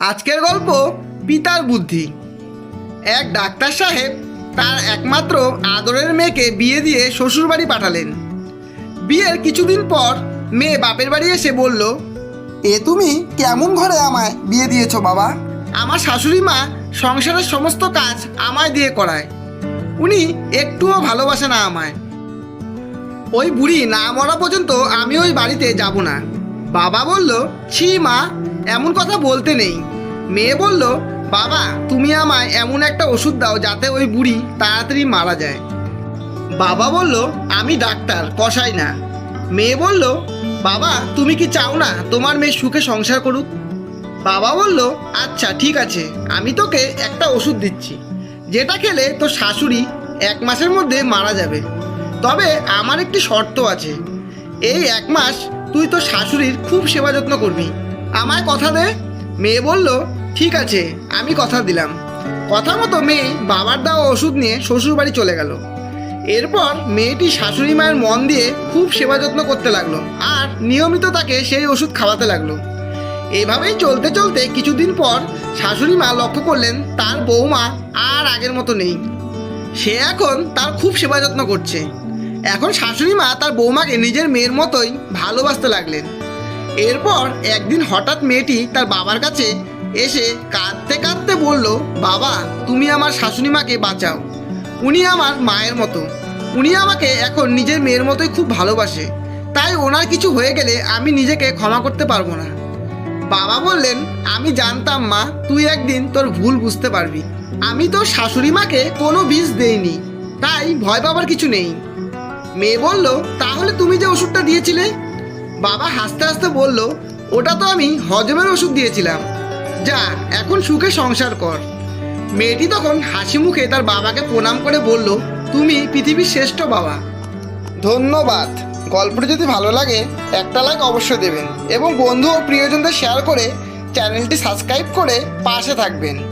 আজকের গল্প পিতার বুদ্ধি। এক ডাক্তার সাহেব তার একমাত্র আদরের মেয়েকে বিয়ে দিয়ে শ্বশুরবাড়ি পাঠালেন। বিয়ের কিছুদিন পর মেয়ে বাপের বাড়ি এসে বলল এ তুমি কেমন ঘরে আমায় বিয়ে দিয়েছ বাবা? আমার শাশুড়ি মা সংসারের সমস্ত কাজ আমায় দিয়ে করায়। উনি একটুও ভালোবাসে না আমায়। ওই বুড়ি না মরা পর্যন্ত আমি ওই বাড়িতে যাব না। বাবা বলল ছি মা এমন কথা বলতে নেই। মেয়ে বলল, বাবা, তুমি আমায় এমন একটা ওষুধ দাও যাতে ওই বুড়ি তাড়াতাড়ি মারা যায়। বাবা বলল, আমি ডাক্তার, কষাই না। মেয়ে বলল, বাবা, তুমি কি চাও না তোমার মেয়ে সুখে সংসার করুক? বাবা বলল আচ্ছা ঠিক আছে, আমি তোকে একটা ওষুধ দিচ্ছি, যেটা খেলে তোর শাশুড়ি এক মাসের মধ্যে মারা যাবে। তবে আমার একটি শর্ত আছে, এই এক মাস তুই তোর শাশুড়ির খুব সেবা যত্ন করবি। আমায় কথা দে। মেয়ে বলল, ঠিক আছে, আমি কথা দিলাম। কথা মতো মেয়ে বাবার দেওয়া ওষুধ নিয়ে শ্বশুর বাড়ি চলে গেল। এরপর মেয়েটি শাশুড়ি মায়ের মন দিয়ে খুব সেবা যত্ন করতে লাগল আর নিয়মিত তাকে সেই ওষুধ খাওয়াতে লাগল। এভাবেই চলতে চলতে কিছুদিন পর শাশুড়ি মা লক্ষ্য করলেন তার বৌমা আর আগের মতো নেই। সে এখন তার খুব সেবা যত্ন করছে। এখন শাশুড়ি মা তার বৌমাকে নিজের মেয়ের মতোই ভালোবাসতে লাগলেন। এরপর একদিন হঠাৎ মেয়েটি তার বাবার কাছে এসে কাঁদতে কাঁদতে বলল, বাবা, তুমি আমার শাশুড়ি মাকে বাঁচাও। উনি আমার মায়ের মতো। উনি আমাকে এখন নিজের মেয়ের মতোই খুব ভালোবাসে। তাই ওনার কিছু হয়ে গেলে আমি নিজেকে ক্ষমা করতে পারব না। বাবা বললেন, আমি জানতাম মা, তুই একদিন তোর ভুল বুঝতে পারবি। আমি তোর শাশুড়ি মাকে কোনো বিষ দেইনি, তাই ভয় পাবার কিছু নেই। মেয়ে বলল, তাহলে তুমি যে ওষুধটা দিয়েছিলে বাবা হাসতে হাসতে বলল, ওটা তো আমি হজমের ওষুধ দিয়েছিলাম। যা, এখন সুখে সংসার কর। মেয়েটি তখন হাসি মুখে তার বাবাকে প্রণাম করে বলল, তুমি পৃথিবীর শ্রেষ্ঠ বাবা। ধন্যবাদ। গল্পটি যদি ভালো লাগে, একটা লাইক অবশ্যই দেবেন এবং বন্ধু ও প্রিয়জনদের শেয়ার করে চ্যানেলটি সাবস্ক্রাইব করে পাশে থাকবেন।